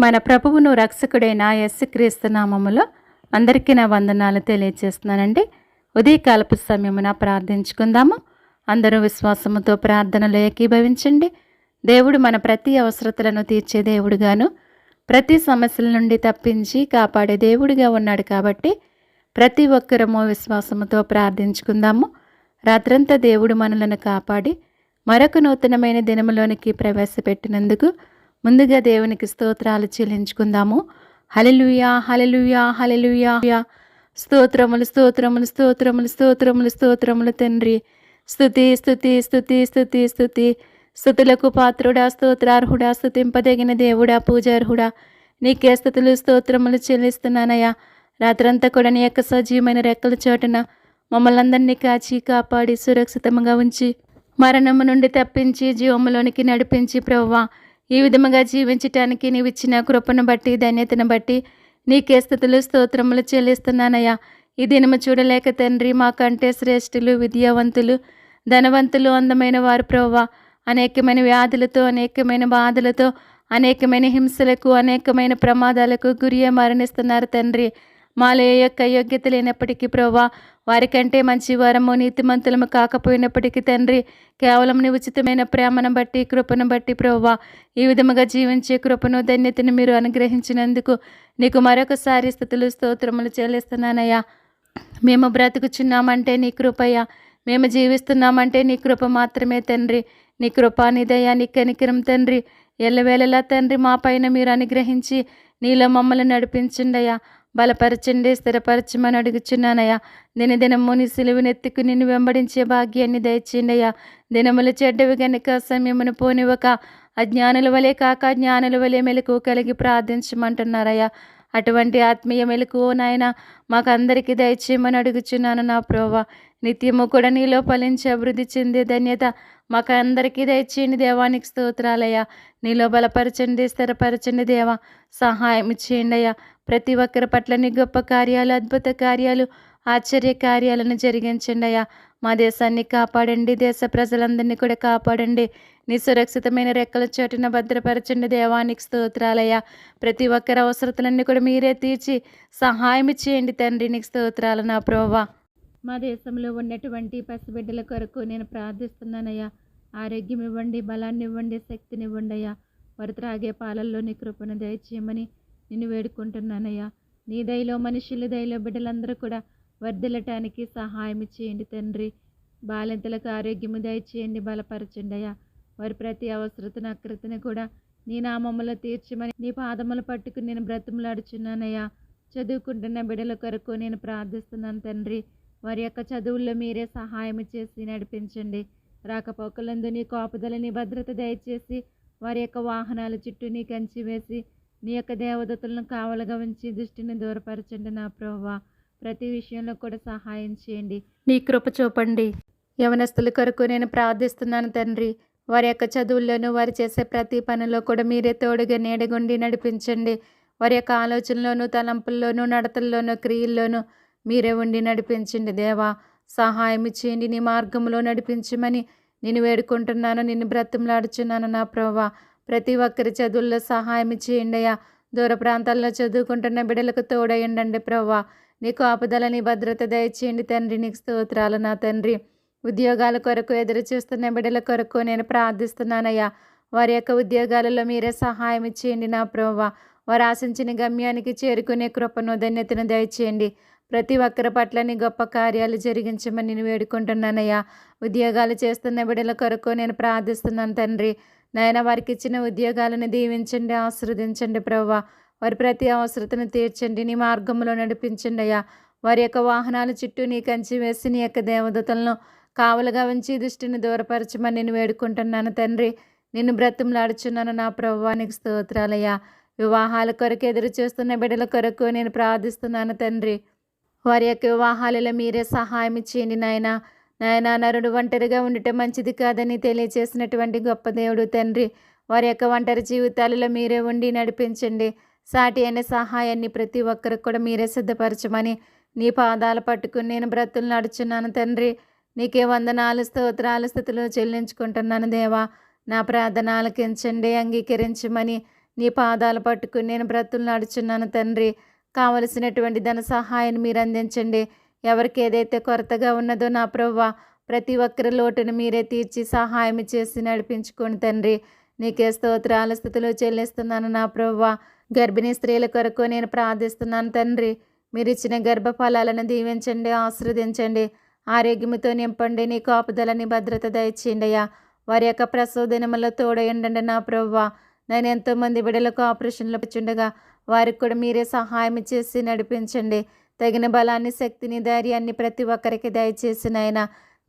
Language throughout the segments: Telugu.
మన ప్రభువును రక్షకుడైన యేసుక్రీస్తు నామములో అందరికీ నా వందనాలు తెలియజేస్తున్నానండి ఉదయకాలపు సమయమున ప్రార్థించుకుందాము. అందరూ విశ్వాసముతో ప్రార్థనలో ఏకీభవించండి. దేవుడు మన ప్రతి అవసరతలను తీర్చే దేవుడుగాను ప్రతి సమస్యల నుండి తప్పించి కాపాడే దేవుడిగా ఉన్నాడు కాబట్టి ప్రతి ఒక్కరము విశ్వాసముతో ప్రార్థించుకుందాము. రాత్రంతా దేవుడు మనలను కాపాడి మరొక నూతనమైన దినములోనికి ప్రవేశపెట్టినందుకు ముందుగా దేవునికి స్తోత్రాలు చెల్లించుకుందాము. హలెలుయా హలెలుయా హలెలుయా స్తోత్రములు స్తోత్రములు స్తోత్రములు స్తోత్రములు స్తోత్రములు తండ్రి. స్తుతి స్థుతి స్థుతి స్థుతి స్థుతి స్తుతులకు పాత్రుడా స్తోత్రార్హుడా స్థుతింపదగిన దేవుడా పూజార్హుడా. నీకే స్థుతులు స్తోత్రములు చెల్లిస్తున్నానయ్యా. రాత్రంతా కూడా నీ యొక్క సజీవమైన రెక్కల చోటున మమ్మల్ని అందరినీ కాచి కాపాడి సురక్షితంగా ఉంచి మరణము నుండి తప్పించి జీవములోనికి నడిపించి ప్రవ్వా. ఈ విధముగా జీవించటానికి నీవు ఇచ్చిన కృపను బట్టి ధన్యతను బట్టి నీకే స్థుతులు స్తోత్రములు చెల్లిస్తున్నానయ్యా. ఈ దినము చూడలేక తండ్రి మాకంటే శ్రేష్ఠులు విద్యావంతులు ధనవంతులు అందమైన వారు ప్రవ్వా. అనేకమైన వ్యాధులతో అనేకమైన బాధలతో అనేకమైన హింసలకు అనేకమైన ప్రమాదాలకు గురియే మరణిస్తున్నారు తండ్రి. మాలో ఏ యొక్క యోగ్యత లేనప్పటికీ ప్రభా వారికంటే మంచి వరము నీతిమంతులము కాకపోయినప్పటికీ తండ్రి కేవలం నీ ఉచితమైన ప్రేమను బట్టి కృపను బట్టి ప్రభా ఈ విధముగా జీవించే కృపను ధన్యతను మీరు అనుగ్రహించినందుకు నీకు మరొకసారి స్థుతులు స్తోత్రములు చెల్లిస్తున్నానయ్యా. మేము బ్రతుకుచున్నామంటే నీ కృపయ్యా మేము జీవిస్తున్నామంటే నీ కృప మాత్రమే తండ్రి. నీ కృప నిదయ నీ కనికరం తండ్రి. ఎల్లవేళలా తండ్రి మా పైన మీరు అనుగ్రహించి నీలో మమ్మల్ని నడిపించండి బలపరచండి స్థిరపరచమని అడుగుచున్నానయ్యా. దినదినము నీ సిలువనెత్తుకు నిన్ను వెంబడించే భాగ్యాన్ని దయచేయండియ్యా దినములు చెడ్డవి గనుక సమయమును పోనివ్వక అజ్ఞానుల వలె కాక జ్ఞానుల వలె మెలకు కలిగి ప్రార్థించమంటున్నారయ్యా. అటువంటి ఆత్మీయ మెలకు నాయన మాకందరికీ దయచేయమని అడుగుచున్నాను నా ప్రోవా నిత్యము కూడా నీలో ఫలించి అభివృద్ధి చెందే ధన్యత మాకు అందరికీ దయచేయండి దేవానికి స్తోత్రాలయ్యా. నీలో బలపరచండి స్థిరపరచండి దేవా. సహాయం చేయండి అయ్యా. ప్రతి ఒక్కరి పట్ల నీ గొప్ప కార్యాలు అద్భుత కార్యాలు ఆశ్చర్య కార్యాలను జరిగించండి అయ్యా. మా దేశాన్ని కాపాడండి దేశ ప్రజలందరినీ కూడా కాపాడండి. నీ సురక్షితమైన రెక్కల చోటున భద్రపరచండి దేవానికి స్తోత్రాలయ్యా. ప్రతి ఒక్కరి అవసరతలన్నీ కూడా మీరే తీర్చి సహాయం చేయండి తండ్రి నీకు స్తోత్రాలు నా ప్రోవా మా దేశంలో ఉన్నటువంటి పసిబిడ్డల కొరకు నేను ప్రార్థిస్తున్నానయ్యా. ఆరోగ్యం ఇవ్వండి బలాన్ని ఇవ్వండి శక్తిని ఇవ్వండి అయ్యా. వారు త్రాగే పాలల్లో నీ కృపను దయచేయమని నేను వేడుకుంటున్నానయ్యా. నీ దయలో మనుషుల దయలో బిడ్డలందరూ కూడా వర్ధిల్లటానికి సహాయం చేయండి తండ్రి. బాలింతలకు ఆరోగ్యము దయచేయండి బలపరచండి అయ్యా. వారి ప్రతి అవసరతను అక్రతను కూడా నీ నామములో తీర్చమని నీ పాదములు పట్టుకుని నేను బ్రతుములాడుచున్నానయ్యా. చదువుకుంటున్న బిడల కొరకు నేను ప్రార్థిస్తున్నాను తండ్రి. వారి యొక్క చదువుల్లో మీరే సహాయం చేసి నడిపించండి. రాకపోకలందు నీ కాపుదల నీ భద్రత దయచేసి వారి యొక్క వాహనాల చుట్టూ నీ కంచి వేసి నీ యొక్క దేవదతులను కావలగా ఉంచి దృష్టిని దూరపరచండి నా ప్రోవా ప్రతి విషయంలో కూడా సహాయం చేయండి. నీ కృప చూపండి. యవనస్తుల కొరకు నేను ప్రార్థిస్తున్నాను తండ్రి. వారి యొక్క చదువుల్లోనూ వారు చేసే ప్రతి పనిలో కూడా మీరే తోడుగా నీడగుండి నడిపించండి. వారి యొక్క ఆలోచనలోనూ తలంపుల్లోనూ నడతల్లోనూ క్రియల్లోనూ మీరే ఉండి నడిపించండి. దేవా సహాయం చేయండి నీ మార్గంలో నడిపించమని నేను వేడుకుంటున్నాను. నిన్ను బ్రతంలాడుచున్నాను నా ప్రభా ప్రతి ఒక్కరి చదువుల్లో సహాయం చేయండి అయ్యా. దూర ప్రాంతాల్లో చదువుకుంటున్న బిడ్డలకు తోడయండి ప్రభా నీకు ఆపదల నీ భద్రత దయచేయండి తండ్రి. నీకు స్తోత్రాలు నా తండ్రి. ఉద్యోగాల కొరకు ఎదురు చూస్తున్న బిడ్డల కొరకు నేను ప్రార్థిస్తున్నానయ్యా. వారి యొక్క ఉద్యోగాలలో మీరే సహాయం ఇచ్చేయండి నా ప్రభా వారు ఆశించిన గమ్యానికి చేరుకునే కృపను ధన్యతను దయచేయండి. ప్రతి ఒక్కరి పట్ల నీ గొప్ప కార్యాలు జరిగించమని నేను వేడుకుంటున్నానయ్యా. ఉద్యోగాలు చేస్తున్న బిడ్డల కొరకు నేను ప్రార్థిస్తున్నాను తండ్రి. నాయన వారికి ఇచ్చిన ఉద్యోగాలను దీవించండి ఆశీర్వదించండి ప్రవ్వా. వారి ప్రతి అవసరతను తీర్చండి నీ మార్గంలో నడిపించండి అయ్యా. వారి యొక్క వాహనాల చుట్టూ నీ కంచి వేసి నీ యొక్క దేవదతలను కావలుగా ఉంచి దృష్టిని దూరపరచమని నేను వేడుకుంటున్నాను తండ్రి. నిన్ను బ్రతిమలాడుచున్నాను నా ప్రభువానికి స్తోత్రాలయ్యా. వివాహాల కొరకు ఎదురు చూస్తున్న బిడ్డల కొరకు నేను ప్రార్థిస్తున్నాను తండ్రి. వారి యొక్క వివాహాలలో మీరే సహాయం ఇచ్చేయండి నాయన. నాయన నరుడు ఒంటరిగా ఉండటం మంచిది కాదని తెలియచేసినటువంటి గొప్ప దేవుడు తండ్రి. వారి యొక్క ఒంటరి జీవితాలలో మీరే ఉండి నడిపించండి. సాటి అనే సహాయాన్ని ప్రతి ఒక్కరికి కూడా మీరే సిద్ధపరచమని నీ పాదాలు పట్టుకుని నేను బ్రతులు నడుచున్నాను తండ్రి. నీకే వందనాలు స్తోత్రాలు స్థుతులు చెల్లించుకుంటున్నాను దేవా. నా ప్రార్థన ఆలకించండి అంగీకరించమని నీ పాదాలు పట్టుకుని నేను బ్రతులు నడుచున్నాను తండ్రి. కావలసినటువంటి ధన సహాయాన్ని మీరు అందించండి. ఎవరికి ఏదైతే కొరతగా ఉన్నదో నా ప్రవ్వ ప్రతి ఒక్కరి లోటును మీరే తీర్చి సహాయం చేసి నడిపించుకోండి తండ్రి. నీకే స్తోత్రాల స్థితిలో చెల్లిస్తున్నాను నా ప్రవ్వ. గర్భిణీ స్త్రీల కొరకు నేను ప్రార్థిస్తున్నాను తండ్రి. మీరు ఇచ్చిన గర్భఫలాలను దీవించండి ఆశ్రదించండి ఆరోగ్యముతో నింపండి నీ కాపుదలని భద్రత దయచేయండియా వారి యొక్క ప్రసవ దినములో తోడయండి నా ప్రవ్వ నేను ఎంతోమంది బిడ్డలకు ఆపరేషన్లు చుండగా వారికి కూడా మీరే సహాయం చేసి నడిపించండి. తగిన బలాన్ని శక్తిని ధైర్యాన్ని ప్రతి ఒక్కరికి దయచేసి నాయన.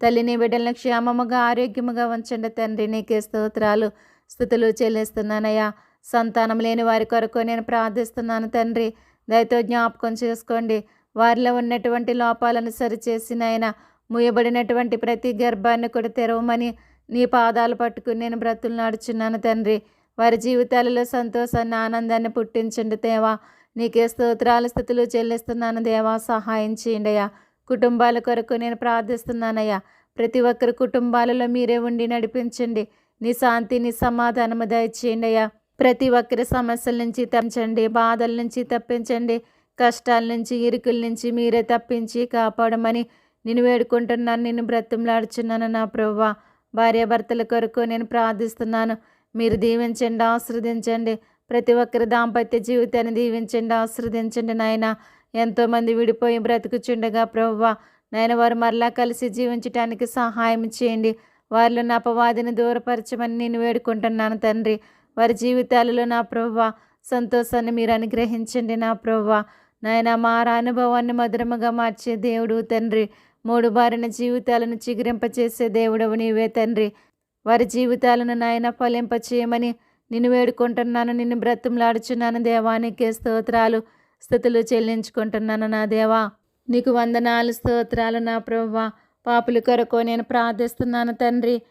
తల్లిని బిడ్డలను క్షేమముగా ఆరోగ్యముగా ఉంచండి తండ్రి. నీకే స్తోత్రాలు స్థుతులు చెల్లిస్తున్నానయ్యా. సంతానం లేని వారి కొరకు నేను ప్రార్థిస్తున్నాను తండ్రి. దయతో జ్ఞాపకం చేసుకోండి. వారిలో ఉన్నటువంటి లోపాలను సరిచేసి నాయన ముయబడినటువంటి ప్రతి గర్భాన్ని కూడా తెరవమని నీ పాదాలు పట్టుకుని నేను బ్రతులు నడుచున్నాను తండ్రి. వారి జీవితాలలో సంతోషాన్ని ఆనందాన్ని పుట్టించండి దేవా. నీకే స్తోత్రాల స్థితులు చెల్లిస్తున్నాను దేవా. సహాయం చేయండియా కుటుంబాల కొరకు నేను ప్రార్థిస్తున్నానయ్యా ప్రతి ఒక్కరి కుటుంబాలలో మీరే ఉండి నడిపించండి. నీ శాంతి నీ సమాధానము దయచేయండి అయ్యా. ప్రతి ఒక్కరి సమస్యల నుంచి తప్పించండి బాధల నుంచి తప్పించండి. కష్టాల నుంచి ఇరుకుల నుంచి మీరే తప్పించి కాపాడమని నేను వేడుకుంటున్నాను నేను బ్రతిమలాడుచున్నాను నా ప్రవ్వ. భార్యాభర్తల కొరకు నేను ప్రార్థిస్తున్నాను మీరు దీవించండి ఆశ్రదించండి ప్రతి ఒక్కరి దాంపత్య జీవితాన్ని దీవించండి ఆశ్రదించండి నాయన. ఎంతోమంది విడిపోయి బ్రతుకుచుండగా ప్రభువ నాయన వారు మరలా కలిసి జీవించటానికి సహాయం చేయండి. వారిలో నా అపవాదిని దూరపరచమని నేను వేడుకుంటున్నాను తండ్రి. వారి జీవితాలలో నా ప్రభువ సంతోషాన్ని మీరు అనుగ్రహించండి నా ప్రవ్వ. నాయన మార అనుభవాన్ని మధురముగా మార్చే దేవుడు తండ్రి. మూడు బారిన జీవితాలను చిగురింపచేసే దేవుడవు నీవే తండ్రి. వారి జీవితాలను నాయన ఫలింపచేయమని నిన్ను వేడుకుంటున్నాను. నిన్ను బ్రతుములాడుచున్నాను దేవానికి స్తోత్రాలు. స్థుతులు చెల్లించుకుంటున్నాను నా దేవా. నీకు వందనాలు స్తోత్రాలు నా ప్రవ్వ పాపులు కొరకు నేను ప్రార్థిస్తున్నాను తండ్రి.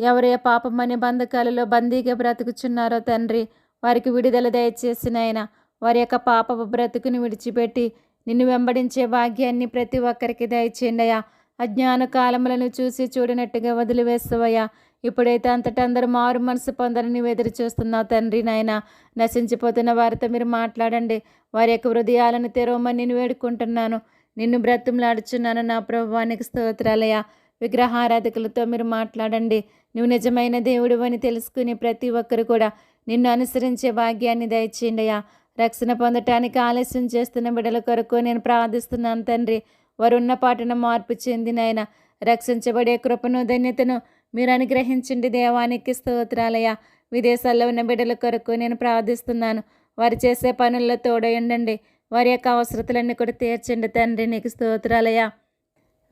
ఎవరే పాపమని బంధకాలలో బందీగా బ్రతుకుచున్నారో తండ్రి. వారికి విడుదల దయచేసినైనా వారి యొక్క పాప బ్రతుకుని విడిచిపెట్టి నిన్ను వెంబడించే భాగ్యాన్ని ప్రతి ఒక్కరికి దయచేయండియా అజ్ఞాన కాలములను చూసి చూడనట్టుగా వదిలివేస్తావయ్యా. ఇప్పుడైతే అంతటా అందరూ మారు మనసు పొందని ఎదురు చూస్తున్నావు తండ్రి నాయన. నశించిపోతున్న వారితో మీరు మాట్లాడండి. వారి యొక్క హృదయాలను తెరవమని నేను వేడుకుంటున్నాను. నిన్ను బ్రతుములాడుచున్నాను నా ప్రభువానికి స్తోత్రాలయ విగ్రహారాధకులతో మీరు మాట్లాడండి. నువ్వు నిజమైన దేవుడు అని తెలుసుకుని ప్రతి ఒక్కరు కూడా నిన్ను అనుసరించే భాగ్యాన్ని దయచేయండియా రక్షణ పొందటానికి ఆలస్యం చేస్తున్న బిడల కొరకు నేను ప్రార్థిస్తున్నాను తండ్రి. వారున్న పాటను మార్పు చెందినైనా రక్షించబడే కృపను ధన్యతను మీరు అనుగ్రహించండి దేవానికి స్తోత్రాలయ విదేశాల్లో ఉన్న బిడ్డల కొరకు నేను ప్రార్థిస్తున్నాను. వారు చేసే పనుల్లో తోడయండండి వారి యొక్క అవసరతలన్నీ కూడా తీర్చండి తండ్రి నీకు స్తోత్రాలయ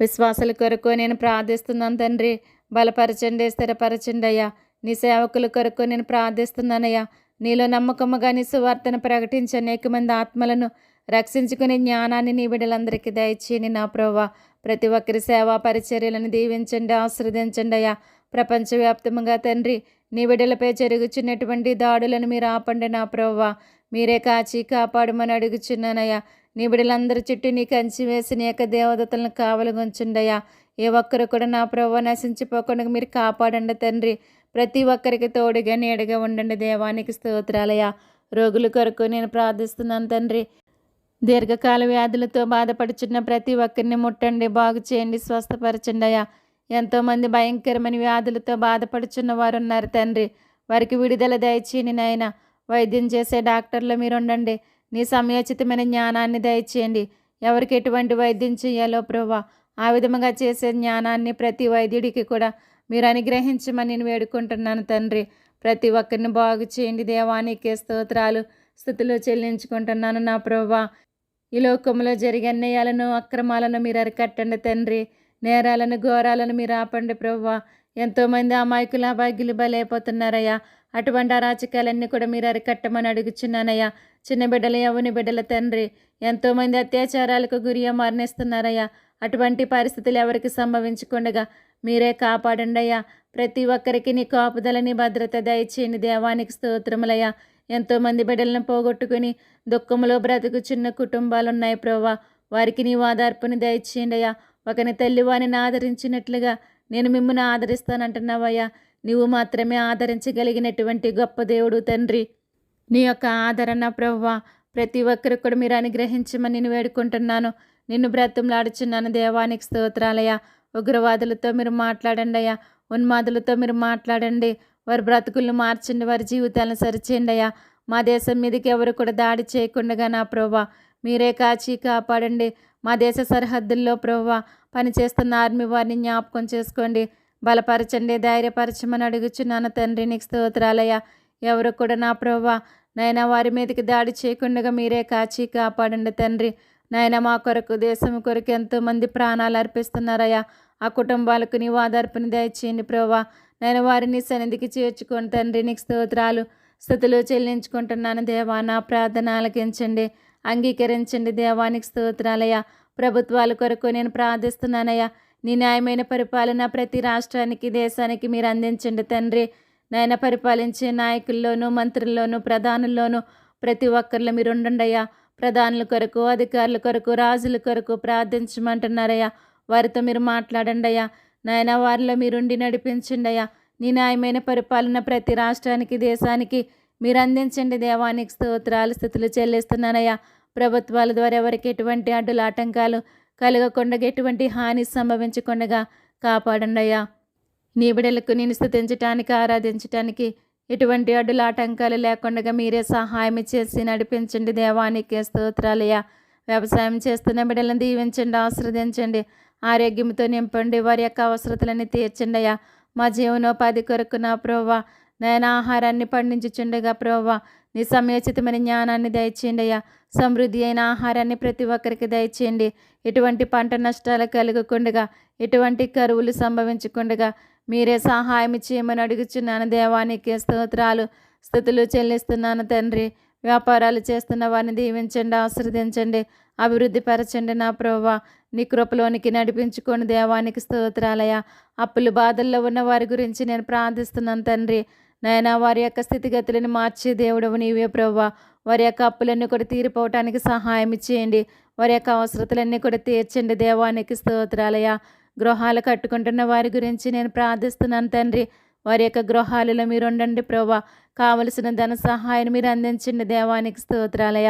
విశ్వాసాల కొరకు నేను ప్రార్థిస్తున్నాను తండ్రి. బలపరచండి స్థిరపరచండి అయ్యా. నీ సేవకుల కొరకు నేను ప్రార్థిస్తున్నానయ్యా. నీలో నమ్మకముగా నీ సువార్తను ప్రకటించి అనేక మంది ఆత్మలను రక్షించుకునే జ్ఞానాన్ని నీ బిడ్డలందరికీ దయచేయని నా ప్రభా ప్రతి ఒక్కరి సేవా పరిచర్యలను దీవించండి ఆశ్రదించండి అయ్యా. ప్రపంచవ్యాప్తముగా తండ్రి నీ బిడ్డలపై జరుగుచున్నటువంటి దాడులను మీరు ఆపండి నా ప్రవ్వా. మీరే కాచి కాపాడమని అడుగుచున్నానయ్యా నీ బిడ్డలందరి చుట్టూ నీ కంచి వేసి నీ యొక్క దేవదతలను కావలగుంచుండయ్యా. ఏ ఒక్కరు కూడా నా ప్రవ్వ నశించిపోకుండా మీరు కాపాడండి తండ్రి. ప్రతి ఒక్కరికి తోడుగా నీడగా ఉండండి దేవానికి స్తోత్రాలయ. రోగుల కొరకు నేను ప్రార్థిస్తున్నాను తండ్రి. దీర్ఘకాల వ్యాధులతో బాధపడుచున్న ప్రతి ఒక్కరిని ముట్టండి బాగు చేయండి స్వస్థపరచండి అయ్యా. ఎంతోమంది భయంకరమైన వ్యాధులతో బాధపడుచున్న వారు ఉన్నారు తండ్రి. వారికి విడుదల దయచేయని నాయన. వైద్యం చేసే డాక్టర్లు మీరు ఉండండి నీ సమయోచితమైన జ్ఞానాన్ని దయచేయండి. ఎవరికి ఎటువంటి వైద్యం చేయాలో ప్రభా. ఆ విధముగా చేసే జ్ఞానాన్ని ప్రతి వైద్యుడికి కూడా మీరు అనుగ్రహించమని నేను వేడుకుంటున్నాను తండ్రి. ప్రతి ఒక్కరిని బాగు చేయండి దేవానికి స్తోత్రాలు. స్థుతిలో చెల్లించుకుంటున్నాను నా ప్రభా. ఈ లోకంలో జరిగే అన్యాయాలను అక్రమాలను మీరు అరికట్టండి తండ్రి. నేరాలను ఘోరాలను మీరు ఆపండి ప్రవ్వ ఎంతోమంది అమాయకుల అభాగ్యులు బలైపోతున్నారయ్యా. అటువంటి అరాచకాలన్నీ కూడా మీరు అరికట్టమని అడుగుచున్నానయ్యా. చిన్న బిడ్డల యవుని బిడ్డల తండ్రి. ఎంతోమంది అత్యాచారాలకు గురి మరణిస్తున్నారయ్యా. అటువంటి పరిస్థితులు ఎవరికి సంభవించకుండగా మీరే కాపాడండి అయ్యా ప్రతి ఒక్కరికి నీ కాపుదలని భద్రత దయచేయండి. దేవానికి స్తోత్రములయ్యా. ఎంతోమంది బిడ్డలను పోగొట్టుకుని దుఃఖంలో బ్రతుకుచున్న కుటుంబాలు ఉన్నాయి ప్రోవా వారికి నీ ఓదార్పుని దయచేయండి అయ్యా ఒకని తల్లి వారిని ఆదరించినట్లుగా నేను మిమ్మల్ని ఆదరిస్తానంటున్నావయ్యా. నీవు మాత్రమే ఆదరించగలిగినటువంటి గొప్ప దేవుడు తండ్రి. నీ యొక్క ఆదరణ ప్రవ్వ. ప్రతి ఒక్కరికి కూడా మీరు అనుగ్రహించమని నేను వేడుకుంటున్నాను. నిన్ను బ్రతంలాడుచున్నాను దేవానికి స్తోత్రాలయ్య. ఉగ్రవాదులతో మీరు మాట్లాడండి అయ్యా. ఉన్మాదులతో మీరు మాట్లాడండి. వారి బ్రతుకులను మార్చండి. వారి జీవితాలను సరిచేయండి అయ్యా. మా దేశం మీదకి ఎవరు కూడా దాడి చేయకుండా నా ప్రభా మీరే కాచి కాపాడండి. మా దేశ సరిహద్దుల్లో ప్రభా పనిచేస్తున్న ఆర్మీ వారిని జ్ఞాపకం చేసుకోండి. బలపరచండి ధైర్యపరచమని అడుగుచున్నాను తండ్రి నీకు స్తోత్రాలయ్యా. ఎవరు కూడా నా ప్రభా నైనా వారి మీదకి దాడి చేయకుండా మీరే కాచి కాపాడండి తండ్రి. నాయన మా కొరకు దేశం కొరకు ఎంతోమంది ప్రాణాలు అర్పిస్తున్నారయ్యా. ఆ కుటుంబాలకు నీవు ఆధారపని దయచేయండి ప్రభా నేను వారిని సన్నిధికి చేర్చుకొని తండ్రి నీకు స్తోత్రాలు స్థుతులు చెల్లించుకుంటున్నాను దేవా. నా ప్రార్థన ఆలకించండి అంగీకరించండి దేవానికి స్తోత్రాలయ్యా. ప్రభుత్వాల కొరకు నేను ప్రార్థిస్తున్నానయ్యా. నీ న్యాయమైన పరిపాలన ప్రతి రాష్ట్రానికి దేశానికి మీరు అందించండి తండ్రి. నాయన పరిపాలించే నాయకుల్లోనూ మంత్రుల్లోనూ ప్రధానుల్లోనూ ప్రతి ఒక్కరిలో మీరు ఉండండి అయ్యా ప్రధానుల కొరకు అధికారుల కొరకు రాజుల కొరకు ప్రార్థించమంటున్నారయ్యా. వారితో మీరు మాట్లాడండి అయ్యా నాయన వారిలో మీరుండి నడిపించండి అయ్యా నీ న్యాయమైన పరిపాలన ప్రతి రాష్ట్రానికి దేశానికి మీరు అందించండి దేవానికి స్తోత్రాలు స్థితులు చెల్లిస్తున్నానయ్యా. ప్రభుత్వాల ద్వారా ఎవరికి ఎటువంటి అడ్డుల ఆటంకాలు కలగకుండా ఎటువంటి హాని సంభవించకుండా కాపాడండి అయ్యా నీ బిడలకు నేను స్థుతించటానికి ఆరాధించటానికి ఎటువంటి అడ్డుల ఆటంకాలు లేకుండా మీరే సహాయం చేసి నడిపించండి. దేవానికి స్తోత్రాలయ వ్యవసాయం చేస్తున్న బిడ్డలను దీవించండి ఆశ్రదించండి ఆరోగ్యంతో నింపండి వారి యొక్క అవసరతలన్నీ తీర్చండి అయ్యా. మా జీవనోపాధి కొరకు నా ప్రోవా నేను ఆహారాన్ని పండించుచుండగా ప్రోవా నీ సమయోచితమైన జ్ఞానాన్ని దయచేయండి అయ్యా. సమృద్ధి అయిన ఆహారాన్ని ప్రతి ఒక్కరికి దయచేయండి. ఎటువంటి పంట నష్టాలు కలగకుండగా ఎటువంటి కరువులు సంభవించకుండగా మీరే సహాయం చేయమని అడుగుచున్నాను. దేవానికి స్తోత్రాలు స్థుతులు చెల్లిస్తున్నాను తండ్రి. వ్యాపారాలు చేస్తున్న వారిని దీవించండి ఆశ్రదించండి అభివృద్ధి పరచండి నా ప్రోవా నీ కృపలోనికి నడిపించుకొని దేవానికి స్తోత్రాలయ అప్పులు బాధల్లో ఉన్న వారి గురించి నేను ప్రార్థిస్తున్నాను తండ్రి. నాయన వారి యొక్క స్థితిగతులను మార్చే దేవుడవు నీవే ప్రవ్వా. వారి యొక్క అప్పులన్నీ కూడా తీరిపోవటానికి సహాయం చేయండి. వారి యొక్క అవసరతలన్నీ కూడా తీర్చండి దేవానికి స్తోత్రాలయ గృహాలు కట్టుకుంటున్న వారి గురించి నేను ప్రార్థిస్తున్నాను తండ్రి. వారి యొక్క గృహాలలో మీరు ఉండండి ప్రభా. కావలసిన ధన సహాయాన్ని మీరు అందించండి దేవానికి స్తోత్రాలయ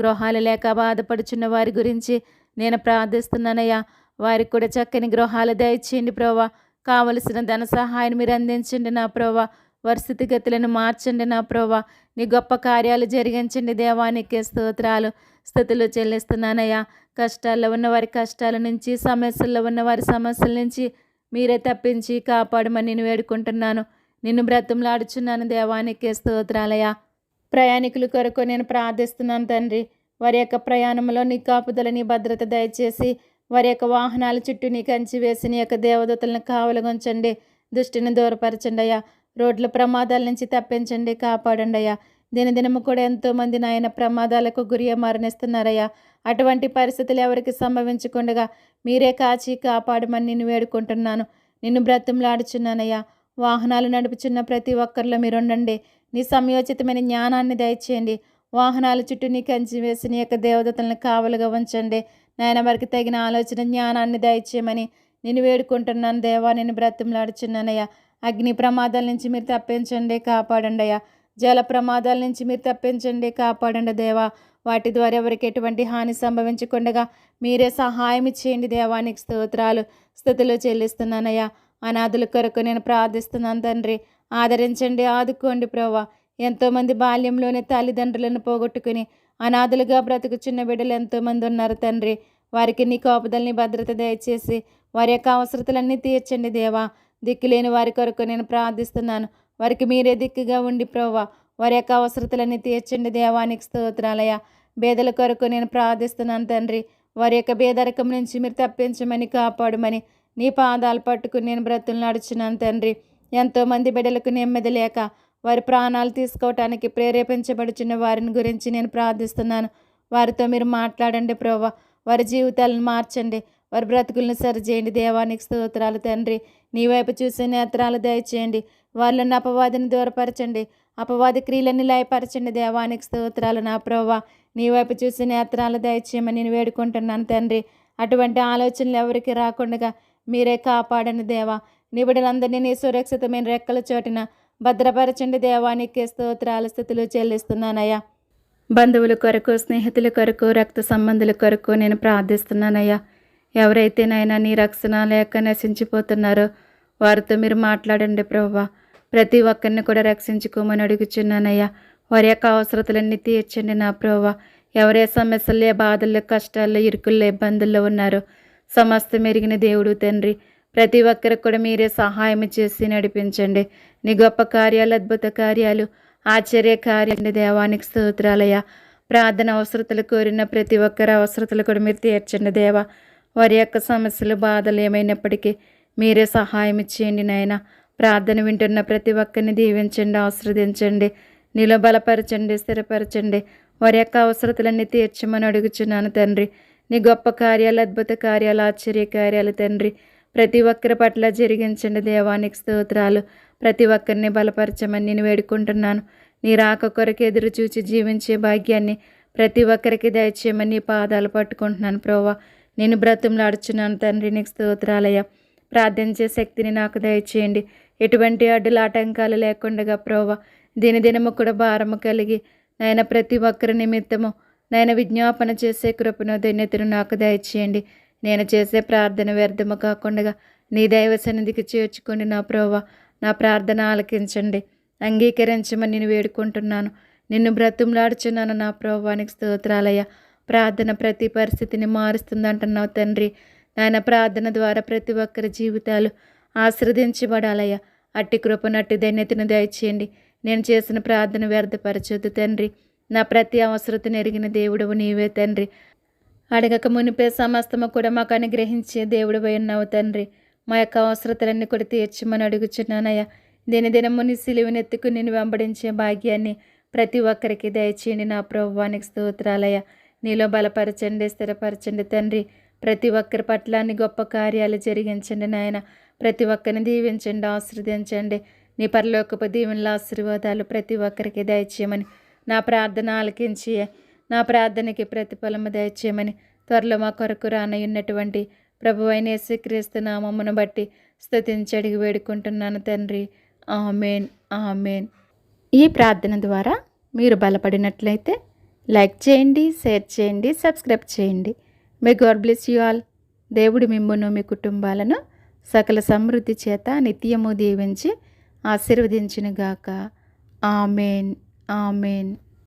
గృహాలు లేక బాధపడుచున్న వారి గురించి నేను ప్రార్థిస్తున్నానయ్యా. వారికి కూడా చక్కని గృహాలు దయచేయండి ప్రభా. కావలసిన ధన సహాయం మీరు అందించండి నా ప్రభా. స్థితిగతులను మార్చండి నా ప్రభా. నీ గొప్ప కార్యాలు జరిగించండి దేవానికి స్తోత్రాలు స్థుతులు చెల్లిస్తున్నానయ్యా. కష్టాల్లో ఉన్న వారి కష్టాల నుంచి సమస్యల్లో ఉన్న వారి సమస్యల నుంచి మీరే తప్పించి కాపాడమని నేను వేడుకుంటున్నాను. నిన్ను బ్రతంలాడుచున్నాను దేవానికి స్తోత్రాలయ్యా. ప్రయాణికుల కొరకు నేను ప్రార్థిస్తున్నాను తండ్రి. వారి యొక్క ప్రయాణంలో నీ కాపుదల నీ భద్రత దయచేసి వారి యొక్క వాహనాల చుట్టూ నీ కంచి వేసి నీ యొక్క దేవదూతలను కావలగొంచండి. దృష్టిని దూరపరచండి అయ్యా. రోడ్ల ప్రమాదాల నుంచి తప్పించండి కాపాడండి అయ్యా దినదినము కూడా ఎంతోమంది నాయన ప్రమాదాలకు గురి మరణిస్తున్నారయ్యా. అటువంటి పరిస్థితులు ఎవరికి సంభవించకుండగా మీరే కాచి కాపాడమని నేను వేడుకుంటున్నాను. నిన్ను బ్రతంలాడుచున్నానయ్యా వాహనాలు నడుపుచున్న ప్రతి ఒక్కరిలో మీరు ఉండండి నీ సమయోచితమైన జ్ఞానాన్ని దయచేయండి. వాహనాల చుట్టూ నీ కంచి వేసి నీ యొక్క దేవదతలను కావలుగా ఉంచండి. నాయన వారికి తగిన ఆలోచన జ్ఞానాన్ని దయచేయమని నేను వేడుకుంటున్నాను. దేవా నేను బ్రతంలాడుచున్నానయ్యా అగ్ని ప్రమాదాల నుంచి మీరు తప్పించండి కాపాడండి అయ్యా జల ప్రమాదాల నుంచి మీరు తప్పించండి కాపాడండి దేవా. వాటి ద్వారా ఎవరికి ఎటువంటి హాని సంభవించకుండా మీరే సహాయం ఇచ్చేయండి దేవానికి స్తోత్రాలు స్థుతులు చెల్లిస్తున్నానయ్యా. అనాథుల కొరకు నేను ప్రార్థిస్తున్నాను తండ్రి. ఆదరించండి ఆదుకోండి ప్రభా ఎంతోమంది బాల్యంలోనే తల్లిదండ్రులను పోగొట్టుకుని అనాథులుగా బ్రతుకుచున్న బిడ్డలు ఎంతోమంది ఉన్నారు తండ్రి. వారికి నీ కోపదల్ని భద్రత దయచేసి వారి యొక్క అవసరతలన్నీ తీర్చండి దేవా. దిక్కులేని వారి కొరకు నేను ప్రార్థిస్తున్నాను. వారికి మీరే దిక్కుగా ఉండి ప్రవ్వా వారి యొక్క అవసరతలన్నీ తీర్చండి దేవానికి స్తోత్రాలయ బేదల కొరకు నేను ప్రార్థిస్తున్నాను తండ్రి వారి యొక్క బేదరకం నుంచి మీరు తప్పించమని కాపాడమని నీ పాదాలు పట్టుకుని నేను బ్రతులు నడుచున్నాను తండ్రి. ఎంతోమంది బిడ్డలకు నెమ్మది లేక వారి ప్రాణాలు తీసుకోవటానికి ప్రేరేపించబడుచున్న వారిని గురించి నేను ప్రార్థిస్తున్నాను. వారితో మీరు మాట్లాడండి ప్రభా వారి జీవితాలను మార్చండి. వారి బ్రతుకులను సరిచేయండి. దేవానికి స్తోత్రాలు తండ్రి. నీ వైపు చూసే నేత్రాలు దయచేయండి. వాళ్ళని అపవాదిని దూరపరచండి. అపవాది క్రియలన్నీ లయపరచండి. దేవానికి స్తోత్రాలు నా ప్రోవా నీ వైపు చూసి నేత్రాలు దయచేయమని నేను వేడుకుంటున్నాను తండ్రి. అటువంటి ఆలోచనలు ఎవరికి రాకుండా మీరే కాపాడని దేవా. నీ బిడ్డలందరినీ నీ సురక్షితమైన రెక్కల చోటిన భద్రపరచండి. దేవానికి స్తోత్రాల స్థితులు చెల్లిస్తున్నానయ్యా. బంధువుల కొరకు స్నేహితుల కొరకు రక్త సంబంధుల కొరకు నేను ప్రార్థిస్తున్నానయ్యా. ఎవరైతే నైనా నీ రక్షణ లేక నశించిపోతున్నారో వారితో మీరు మాట్లాడండి ప్రభా ప్రతి ఒక్కరిని కూడా రక్షించుకోమని అడుగుచున్నానయ్యా. వారి యొక్క అవసరతలన్నీ తీర్చండి నా ప్రభా ఎవరే సమస్యలే బాధల్లో కష్టాల్లో ఇరుకుల్లో ఇబ్బందుల్లో ఉన్నారో సమస్త మెరిగిన దేవుడు తండ్రి ప్రతి ఒక్కరికి కూడా మీరే సహాయం చేసి నడిపించండి. నీ గొప్ప కార్యాలు అద్భుత కార్యాలు ఆశ్చర్య కార్యాలు దేవానికి స్తోత్రాలయ్యా. ప్రార్థన అవసరతలు కోరిన ప్రతి ఒక్కరి అవసరతలు కూడా మీరు తీర్చండి దేవా. వారి యొక్క సమస్యలు బాధలు ఏమైనప్పటికీ మీరే సహాయం ఇచ్చేయండి నాయన. ప్రార్థన వింటున్న ప్రతి ఒక్కరిని దీవించండి ఆశ్రదించండి నీలో బలపరచండి స్థిరపరచండి. వారి యొక్క అవసరతలన్నీ తీర్చమని అడుగుచున్నాను తండ్రి. నీ గొప్ప కార్యాలు అద్భుత కార్యాలు ఆశ్చర్య కార్యాలు తండ్రి. ప్రతి ఒక్కరి పట్ల జరిగించండి దేవానికి స్తోత్రాలు. ప్రతి ఒక్కరిని బలపరచమని నేను వేడుకుంటున్నాను. నీ రాక కొరకు ఎదురు చూచి జీవించే భాగ్యాన్ని ప్రతి ఒక్కరికి దయచేయమని నీ పాదాలు పట్టుకుంటున్నాను ప్రోవా నేను బ్రతంలాడుచున్నాను తండ్రి నీకు స్తోత్రాలయ్య. ప్రార్థించే శక్తిని నాకు దయచేయండి. ఎటువంటి అడ్డుల ఆటంకాలు లేకుండా ప్రోవ దిన దినము కూడా భారము కలిగి నాయన ప్రతి ఒక్కరి నిమిత్తము నాయన విజ్ఞాపన చేసే కృపను ధన్యతను నాకు దయచేయండి. నేను చేసే ప్రార్థన వ్యర్థము కాకుండా నీ దైవ సన్నిధికి చేర్చుకోండి నా ప్రోవ నా ప్రార్థన ఆలకించండి. అంగీకరించమని నేను వేడుకుంటున్నాను. నిన్ను బ్రతుమ్లాడుచున్నాను నా ప్రోవానికి స్తోత్రాలయ్య. ప్రార్థన ప్రతి పరిస్థితిని మారుస్తుందంటున్నావు తండ్రి. నాయన ప్రార్థన ద్వారా ప్రతి ఒక్కరి జీవితాలు ఆశ్రదించబడాలయ్యా. అట్టి కృపను అట్టి ధన్యతను దయచేయండి. నేను చేసిన ప్రార్థన వ్యర్థపరచొద్దు తండ్రి. నా ప్రతి అవసరతను ఎరిగిన దేవుడవు నీవే తండ్రి. అడగక మునిపే సమస్తము కూడా మాకు అనుగ్రహించే దేవుడు ఉన్నావు తండ్రి. మా యొక్క అవసరతలన్నీ కూడా తీర్చమని అడుగుచున్నానయ్యా. దిన దినము నీ సిలువనెత్తుకు నేను వెంబడించే భాగ్యాన్ని ప్రతి ఒక్కరికి దయచేయండి నా ప్రభువానికి స్తోత్రాలయ్యా. నీలో బలపరచండి స్థిరపరచండి తండ్రి. ప్రతి ఒక్కరి పట్ల గొప్ప కార్యాలు జరిగించండి నాయన. ప్రతి ఒక్కరిని దీవించండి ఆశ్రదించండి నీ పరలోకపు దీవెనల ఆశీర్వాదాలు ప్రతి ఒక్కరికి దయచేయమని. నా ప్రార్థన ఆలకించి నా ప్రార్థనకి ప్రతిఫలము దయచేయమని. త్వరలో మా కొరకు రానయ్యున్నటువంటి ప్రభు అయిన యేసుక్రీస్తు నామమును బట్టి స్థుతించడిగి వేడుకుంటున్నాను తండ్రి. Amen amen. ఈ ప్రార్థన ద్వారా మీరు బలపడినట్లయితే లైక్ చేయండి షేర్ చేయండి సబ్స్క్రైబ్ చేయండి. May God bless you all దేవుడు మిమ్మును మీ కుటుంబాలను సకల సమృద్ధి చేత నిత్యము దీవించి ఆశీర్వదించినగాక. Amen amen.